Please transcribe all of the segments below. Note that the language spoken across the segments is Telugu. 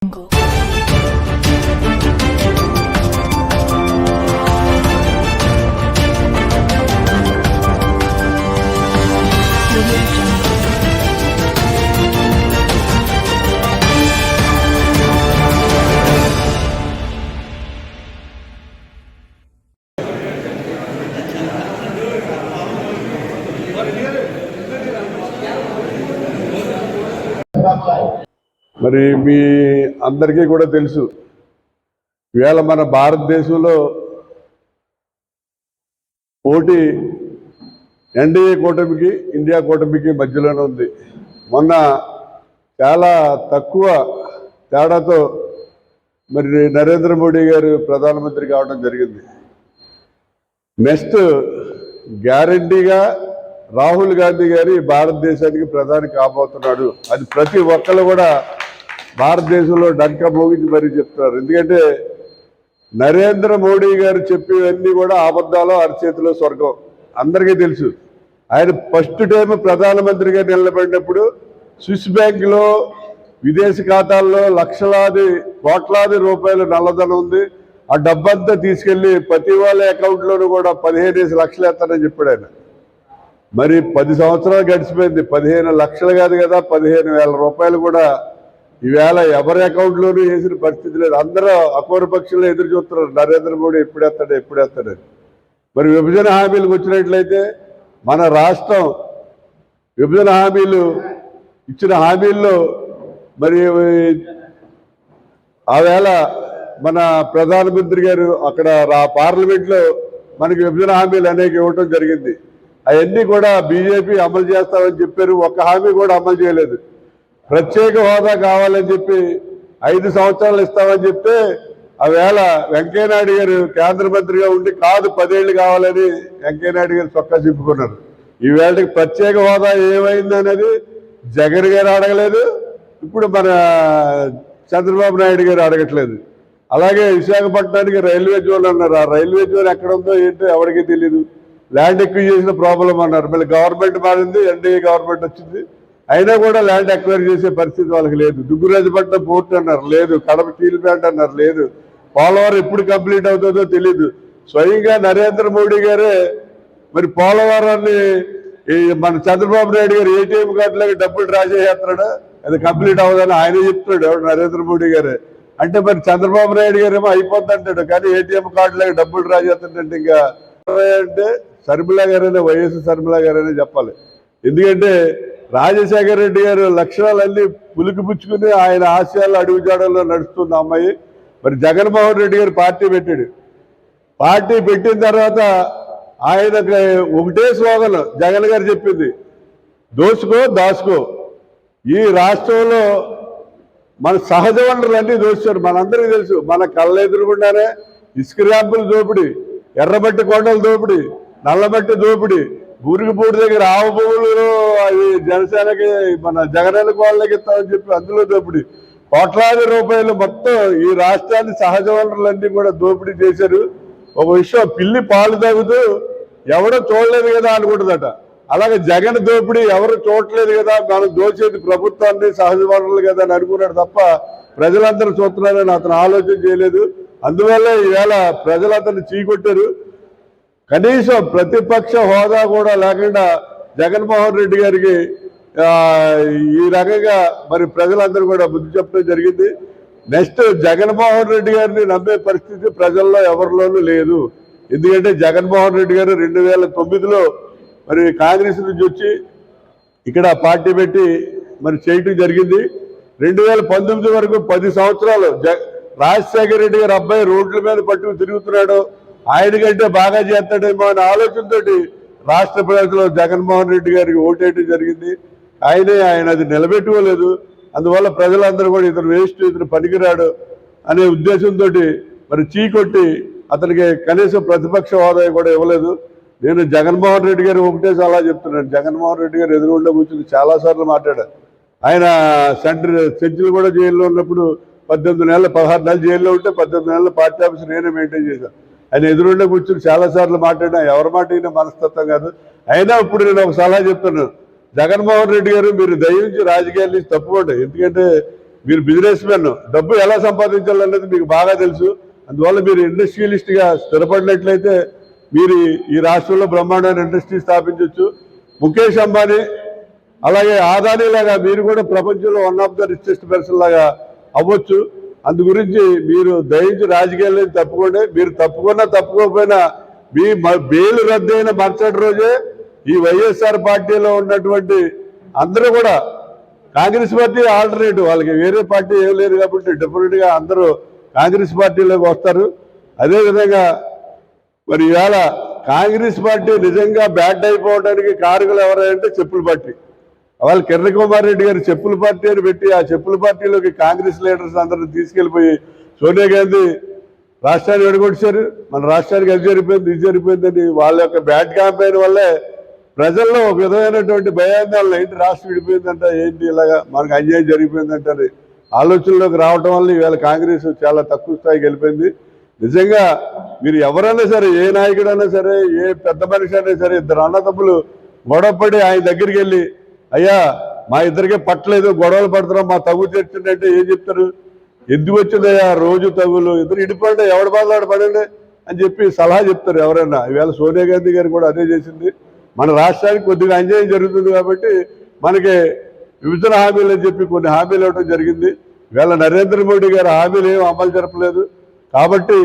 苹果 మరి మీ అందరికీ కూడా తెలుసు. ఇవాళ మన భారతదేశంలో పోటీ ఎన్డీఏ కూటమికి ఇండియా కూటమికి మధ్యలోనే ఉంది. మొన్న చాలా తక్కువ తేడాతో మరి నరేంద్ర మోడీ గారు ప్రధానమంత్రి కావడం జరిగింది. నెక్స్ట్ గ్యారంటీగా రాహుల్ గాంధీ గారి భారతదేశానికి ప్రధాని కాబోతున్నాడు. అది ప్రతి ఒక్కరు కూడా భారతదేశంలో డంక మోగించి మరీ చెప్తున్నారు. ఎందుకంటే నరేంద్ర మోడీ గారు చెప్పేవన్నీ కూడా అబద్ధాలు అరచేతిలో స్వర్గం. అందరికీ తెలుసు. ఆయన ఫస్ట్ టైం ప్రధానమంత్రిగా నిలబడినప్పుడు స్విస్ బ్యాంకులో విదేశీ ఖాతాల్లో లక్షలాది కోట్లాది రూపాయలు నల్లధనం ఉంది. ఆ డబ్బంతా తీసుకెళ్ళి ప్రతి వాళ్ళ అకౌంట్లోనూ కూడా పదిహేను లక్షలు వేస్తానని చెప్పాడు ఆయన. మరి పది సంవత్సరాలు గడిచిపోయింది. పదిహేను లక్షలు కాదు కదా పదిహేను వేల రూపాయలు కూడా ఈవేళ ఎవరి అకౌంట్లోనూ వేసిన పరిస్థితి లేదు. అందరూ అపూర్వ పక్షులు ఎదురు చూస్తున్నారు. నరేంద్ర మోడీ ఎప్పుడేస్తాడు ఎప్పుడేస్తాడని మరి విభజన హామీలకు వచ్చినట్లయితే మన రాష్ట్రం విభజన హామీలు ఇచ్చిన హామీల్లో మరి ఆవేళ మన ప్రధానమంత్రి గారు అక్కడ రా పార్లమెంట్లో మనకి విభజన హామీలు అనేక ఇవ్వటం జరిగింది. అవన్నీ కూడా బీజేపీ అమలు చేస్తామని చెప్పారు. ఒక్క హామీ కూడా అమలు చేయలేదు. ప్రత్యేక హోదా కావాలని చెప్పి ఐదు సంవత్సరాలు ఇస్తామని చెప్తే ఆవేళ వెంకయ్యనాయుడు గారు కేంద్ర మంత్రిగా ఉండి కాదు పదేళ్ళు కావాలని వెంకయ్యనాయుడు గారు చొక్కా చెప్పుకున్నారు ఈవేళకి ప్రత్యేక హోదా ఏమైంది అనేది జగన్ గారు అడగలేదు ఇప్పుడు మన చంద్రబాబు నాయుడు గారు అడగట్లేదు. అలాగే విశాఖపట్నానికి రైల్వే జోన్ అన్నారు. ఆ రైల్వే జోన్ ఎక్కడ ఉందో ఏంటో ఎవరికీ తెలియదు ల్యాండ్ ఎక్కువ చేసిన ప్రాబ్లం అన్నారు. మళ్ళీ గవర్నమెంట్ మారింది ఎన్డీఏ గవర్నమెంట్ వచ్చింది. అయినా కూడా ల్యాండ్ ఎక్వైర్ చేసే పరిస్థితి వాళ్ళకి లేదు. దుగ్గురాజపట్నం పోర్ట్ అన్నారు. లేదు. కడప స్టీల్ ప్లాంట్ అన్నారు. లేదు. పోలవరం ఎప్పుడు కంప్లీట్ అవుతుందో తెలియదు స్వయంగా నరేంద్ర మోడీ గారే మరి పోలవరాన్ని ఈ మన చంద్రబాబు నాయుడు గారు ఏటీఎం కార్డులకి డబ్బులు డ్రా చేసేస్తున్నాడు? అది కంప్లీట్ అవ్వదని ఆయనే చెప్తున్నాడు. నరేంద్ర మోడీ గారే. అంటే మరి చంద్రబాబు నాయుడు గారు ఏమో అయిపోద్ది అంటాడు. కానీ ఏటీఎం కార్డులకి డబ్బులు డ్రా చేస్తుంటే ఇంకా అంటే శర్మిల గారైనా వైఎస్ శర్మిల గారనే చెప్పాలి. ఎందుకంటే రాజశేఖర రెడ్డి గారు లక్షణాలన్నీ పులికి పుచ్చుకుని ఆయన ఆశయాలు అడుగుజాడల్లో నడుస్తుంది అమ్మాయి. మరి జగన్మోహన్ రెడ్డి గారు పార్టీ పెట్టాడు. పార్టీ పెట్టిన తర్వాత ఆయన ఒకటే స్లోగన్ జగన్ గారు చెప్పింది. దోసుకో దాసుకో. ఈ రాష్ట్రంలో మన సహజ వనరులన్నీ దోచారు మనందరికీ తెలుసు మన కళ్ళ ఎదురుకుండానే ఇసుక ర్యాంపులు దోపిడి ఎర్రబట్టి కొండల దోపిడి నల్లబట్టి దోపిడి బూరిగిపూడి దగ్గర ఆవు పువ్వులు అవి జనసేనకి మన జగనన్న వాళ్ళకి ఇస్తామని చెప్పి అందులో దోపిడి. కోట్లాది రూపాయలు మొత్తం ఈ రాష్ట్రాన్ని సహజ వనరులన్నీ కూడా దోపిడీ చేశారు. ఒక విషయం పిల్లి పాలు తాగుతూ ఎవడో చూడలేదు కదా అనుకుంటుందట. అలాగే జగన్ దోపిడీ ఎవరు చూడలేదు కదా మనం దోచేది ప్రభుత్వాన్ని సహజ వనరులు కదా అని అనుకున్నాడు తప్ప ప్రజలందరూ చూస్తున్నారని అతను ఆలోచన చేయలేదు. అందువల్ల ఈవేళ ప్రజలు అతన్ని చీకొట్టారు. కనీసం ప్రతిపక్ష హోదా కూడా లేకుండా జగన్మోహన్ రెడ్డి గారికి ఈ రకంగా మరి ప్రజలందరూ కూడా బుద్ధి చెప్పడం జరిగింది. నెక్స్ట్ జగన్మోహన్ రెడ్డి గారిని నమ్మే పరిస్థితి ప్రజల్లో ఎవరిలోనూ లేదు. ఎందుకంటే జగన్మోహన్ రెడ్డి గారు రెండు వేల తొమ్మిదిలో మరి కాంగ్రెస్ నుంచి వచ్చి ఇక్కడ పార్టీ పెట్టి మరి చేయటం జరిగింది. రెండు వేల పంతొమ్మిది వరకు పది సంవత్సరాలు జ రాజశేఖర రెడ్డి గారు అబ్బాయి రోడ్ల మీద పట్టుకు తిరుగుతున్నాడు. ఆయన కంటే బాగా చేస్తాడేమో అనే ఆలోచనతోటి రాష్ట్ర ప్రజలు జగన్మోహన్ రెడ్డి గారికి ఓటేయడం జరిగింది. ఆయనే ఆయన అది నిలబెట్టుకోలేదు. అందువల్ల ప్రజలందరూ కూడా ఇతను వేస్ట్ ఇతను పనికిరాడు అనే ఉద్దేశంతో మరి చీకొట్టి అతనికి కనీసం ప్రతిపక్ష హోదా కూడా ఇవ్వలేదు. నేను జగన్మోహన్ రెడ్డి గారు ఒకటే చాలా చెప్తున్నాను. జగన్మోహన్ రెడ్డి గారు ఎదురుగుండా కూర్చుని చాలాసార్లు మాట్లాడారు. ఆయన సెంటర్ సెంచులు కూడా జైల్లో ఉన్నప్పుడు పద్దెనిమిది నెలలు పదహారు నెలలు జైల్లో ఉంటే పద్దెనిమిది నెలలు పార్టీ ఆఫీస్ నేనే మెయింటైన్ చేశాను. ఆయన ఎదురుండే కూర్చుని చాలాసార్లు మాట్లాడినా ఎవరి మాట అయినా మనస్తత్వం కాదు. అయినా ఇప్పుడు నేను ఒక సలహా చెప్తున్నాను. జగన్మోహన్ రెడ్డి గారు మీరు దయించి రాజకీయాల నుంచి తప్పుకోండి. ఎందుకంటే మీరు బిజినెస్ మెన్ డబ్బు ఎలా సంపాదించాలనేది మీకు బాగా తెలుసు. అందువల్ల మీరు ఇండస్ట్రియలిస్ట్గా స్థిరపడినట్లయితే మీరు ఈ- రాష్ట్రంలో బ్రహ్మాండమైన ఇండస్ట్రీ స్థాపించవచ్చు. ముఖేష్ అంబానీ అలాగే ఆదానీ లాగా మీరు కూడా ప్రపంచంలో one of the richest person లాగా అవ్వచ్చు. అందు గురించి మీరు దయించి రాజకీయాలని తప్పుకోండి. మీరు తప్పుకున్నా తప్పుకోకపోయినా మీ మ- బెయిల్ రద్దయిన మరుసటి రోజే ఈ వైఎస్ఆర్ పార్టీలో ఉన్నటువంటి అందరూ కూడా కాంగ్రెస్ పార్టీ ఆల్టర్నేటివ్. వాళ్ళకి వేరే పార్టీ ఏం లేదు కాబట్టి డెఫినెట్గా అందరూ కాంగ్రెస్ పార్టీలోకి వస్తారు. అదేవిధంగా మరి ఇవాళ కాంగ్రెస్ పార్టీ నిజంగా బ్యాట్ అయిపోవడానికి కారకులు ఎవరంటే చెప్పుల పార్టీ. వాళ్ళు కిరణ్ కుమార్ రెడ్డి గారు చెప్పుల పార్టీ అని పెట్టి ఆ చెప్పుల పార్టీలోకి కాంగ్రెస్ లీడర్స్ అందరిని తీసుకెళ్ళిపోయి సోనియా గాంధీ రాష్ట్రాన్ని విడగొట్టారు. మన రాష్ట్రానికి అది జరిగిపోయింది ఇది జరిగిపోయిందని వాళ్ళ యొక్క బ్యాడ్ క్యాంపెయిన్ వల్లే ప్రజల్లో ఒక విధమైనటువంటి భయాందోళన ఏంటి రాష్ట్రం విడిపోయిందంట ఏంటి ఇలాగా మనకు అన్యాయం జరిగిపోయిందంటే ఆలోచనలోకి రావటం వల్ల ఈవేళ కాంగ్రెస్ చాలా తక్కువ స్థాయికి వెళ్ళిపోయింది. నిజంగా మీరు ఎవరైనా సరే ఏ నాయకుడైనా సరే ఏ పెద్ద మనిషి అయినా సరే ఇద్దరు అన్నదమ్ములు గొడవపడి ఆయన దగ్గరికి వెళ్ళి అయ్యా మా ఇద్దరికే పట్టలేదు గొడవలు పడుతున్నాం మా తగు తెచ్చిందంటే ఏం చెప్తారు? ఎందుకు వచ్చిందయ్యా రోజు తగులు ఇద్దరు ఇడిపండి ఎవడు బాధలాడు పడండి అని చెప్పి సలహా చెప్తారు ఎవరైనా. ఈవేళ సోనియా గాంధీ గారు కూడా అదే చేసింది. మన రాష్ట్రానికి కొద్దిగా అన్యాయం జరుగుతుంది కాబట్టి మనకి విభజన హామీలు అని చెప్పి కొన్ని హామీలు ఇవ్వడం జరిగింది. ఈవేళ నరేంద్ర మోడీ గారు హామీలు ఏమి అమలు జరపలేదు. కాబట్టి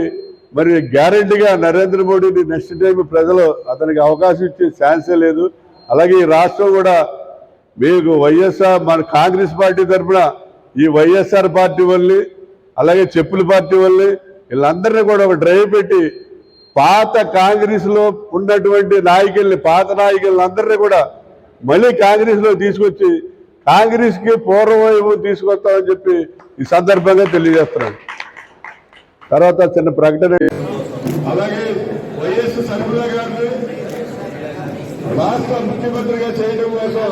మరి గ్యారంటీగా నరేంద్ర మోడీని నెక్స్ట్ టైం ప్రజలు అతనికి అవకాశం ఇచ్చే ఛాన్సే లేదు. అలాగే ఈ రాష్ట్రం కూడా మీకు వైఎస్ఆర్ మన కాంగ్రెస్ పార్టీ తరఫున ఈ వైఎస్ఆర్ పార్టీ వల్లి అలాగే చెప్పుల పార్టీ వల్లి వీళ్ళందరినీ కూడా ఒక డ్రైవ్ పెట్టి పాత కాంగ్రెస్లో ఉన్నటువంటి నాయకుల్ని పాత నాయకుల్ని అందరినీ కూడా మళ్ళీ కాంగ్రెస్లో తీసుకొచ్చి కాంగ్రెస్కి పూర్వవైపు తీసుకొస్తామని చెప్పి ఈ సందర్భంగా తెలియజేస్తున్నాను. తర్వాత చిన్న ప్రకటన. అలాగే వైఎస్ గారిని రాష్ట్ర ముఖ్యమంత్రిగా చేయడం కోసం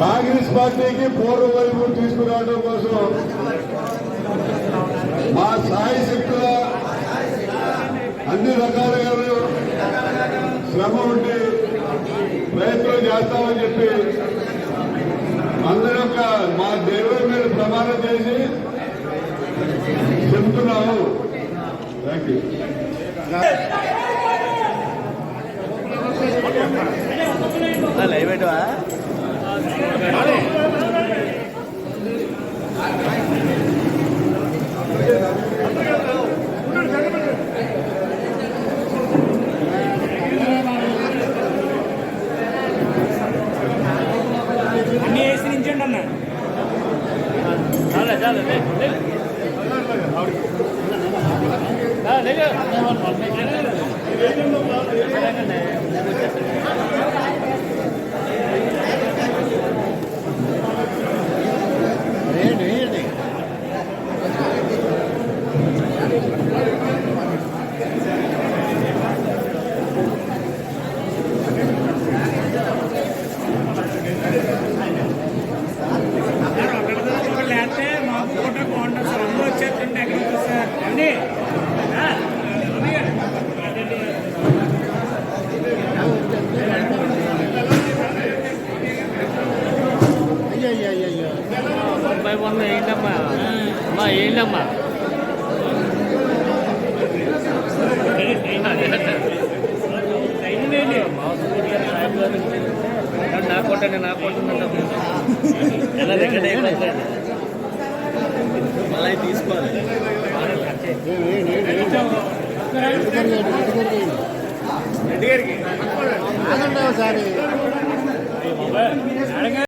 కాంగ్రెస్ పార్టీకి పూర్వ వైపు తీసుకురావడం కోసం మా సాయి శక్తుల అన్ని రకాలుగా శ్రమ ఉండి ప్రయత్నం చేస్తామని చెప్పి అందరి యొక్క మా దేవుడి మీద ప్రమాణం చేసి చెప్తున్నాము. థ్యాంక్ యూ లైవ్ పెట్టవా? అన్ని వేసి నించండి అన్న చాలే చాలే లే, లే. ఆ, లేకు. సార్ ఒకటి ఒకటి లేకపోతే మాకు కూడా బాగుంటుంది సార్ అందరూ వచ్చేస్తుంటే ఎక్కడ ఉంటుంది సార్ ఏమండి? ఆ, రవి గారు. అదేంటి? ముప్పై వంద ఏంటమ్మా అమ్మా ఏంటమ్మా? టైం వేయండి. నాకు కొట్టండి నాకు కొట్టండి ఎలా అయిపోతుంది మళ్ళీ తీసుకోవాలి రెడ్డి గారికి